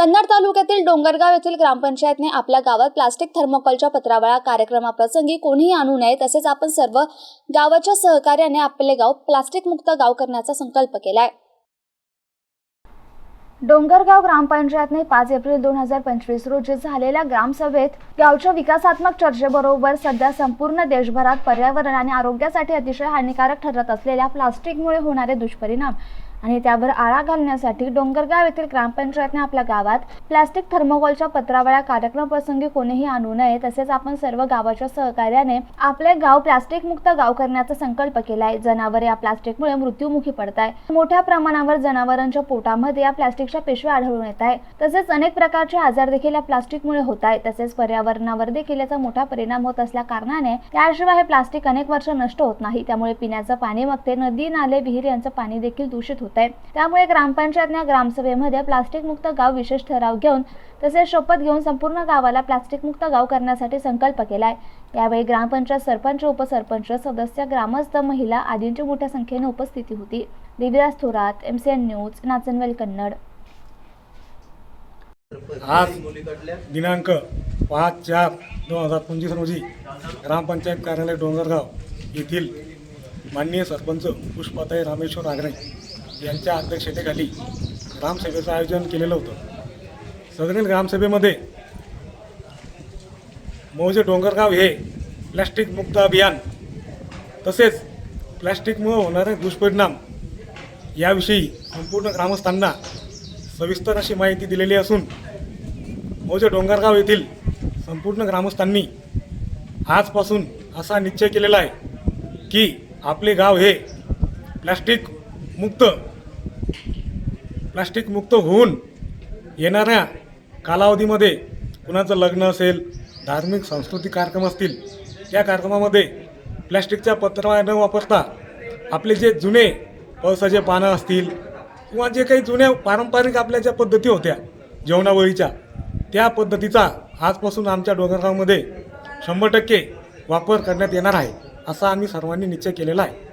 कन्नड तालुक्यातील डोंगरगाव येथील ग्रामपंचायतने आपल्या गावात प्लास्टिक थर्मोकॉलच्या पत्रावळा कार्यक्रमाप्रसंगी कोणीही आणू नये तसेच आपण सर्व गावाच्या सहकार्याने आपले गाव प्लास्टिक मुक्त गाव करण्याचा संकल्प केला आहे डोंगरगाव ग्रामपंचायतने पाच एप्रिल दोन हजार पंचवीस रोजी झालेल्या ग्रामसभेत गावच्या विकासात्मक चर्चेबरोबर सध्या संपूर्ण देशभरात पर्यावरण आणि आरोग्यासाठी अतिशय हानिकारक ठरत असलेल्या प्लास्टिकमुळे होणारे दुष्परिणाम आणि त्यावर आळा घालण्यासाठी डोंगरगाव येथील ग्रामपंचायतने आपल्या गावात प्लास्टिक थर्मोकॉलच्या पत्रावळ्या कार्यक्रम प्रसंगी कोणीही आणू नये तसेच आपण सर्व गावाच्या सहकार्याने आपले गाव प्लास्टिक मुक्त गाव करण्याचा संकल्प केलाय. जनावरे या प्लास्टिकमुळे मृत्युमुखी पडत आहे मोठ्या प्रमाणावर जनावरांच्या पोटामध्ये या प्लास्टिकच्या पिशव्या आढळून येत आहे तसेच अनेक प्रकारचे आजार देखील या प्लास्टिकमुळे होत आहे तसेच पर्यावरणावर देखील याचा मोठा परिणाम होत असल्या कारणाने त्याशिवाय हे प्लास्टिक अनेक वर्ष नष्ट होत नाही. त्यामुळे पिण्याचं पाणी मग ते नदी नाले विहीर यांचं पाणी देखील दूषित होत आहे त्यामुळे ग्रामपंचायतने ग्रामसभेमध्ये प्लास्टिक मुक्त गाव विशेष ठराव घेऊन तसेच शपथ घेऊन संपूर्ण गावाला प्लास्टिक मुक्त गाव करण्यासाठी संकल्प केला आहे यावेळी ग्रामपंचायत सरपंच उपसरपंच सदस्य ग्रामस्थ महिला आदींची मोठ्या संख्येने उपस्थिती होती. Devidas Thorat M C N news Nachanvel Kannad. आज दिनांक पाच चार दोन हजार पंचवीस रोजी ग्रामपंचायत कार्यालय डोंगरगाव येथील माननीय सरपंच पुष्पाताई रामेश्वर आगरे यांच्या अध्यक्षतेखाली ग्रामसभेचं आयोजन केलेलं होतं. सदरील ग्रामसभेमध्ये मौजे डोंगरगाव हे प्लॅस्टिक मुक्त अभियान तसेच प्लॅस्टिकमुळे होणारे दुष्परिणाम याविषयी संपूर्ण ग्रामस्थांना सविस्तर अशी माहिती दिलेली असून मौजे डोंगरगाव येथील संपूर्ण ग्रामस्थांनी आजपासून असा निश्चय केलेला आहे की आपले गाव हे प्लॅस्टिक मुक्त प्लास्टिकमुक्त होऊन येणाऱ्या कालावधीमध्ये कुणाचं लग्न असेल धार्मिक सांस्कृतिक कार्यक्रम असतील त्या कार्यक्रमामध्ये प्लॅस्टिकच्या पत्रा न वापरता आपले जे जुने पळसाचे पानं असतील किंवा जे काही जुन्या पारंपरिक आपल्या ज्या पद्धती होत्या जेवणावळीच्या त्या पद्धतीचा आजपासून आमच्या डोंगरगावमध्ये शंभर टक्के वापर करण्यात येणार आहे असा आम्ही सर्वांनी निश्चय केलेला आहे.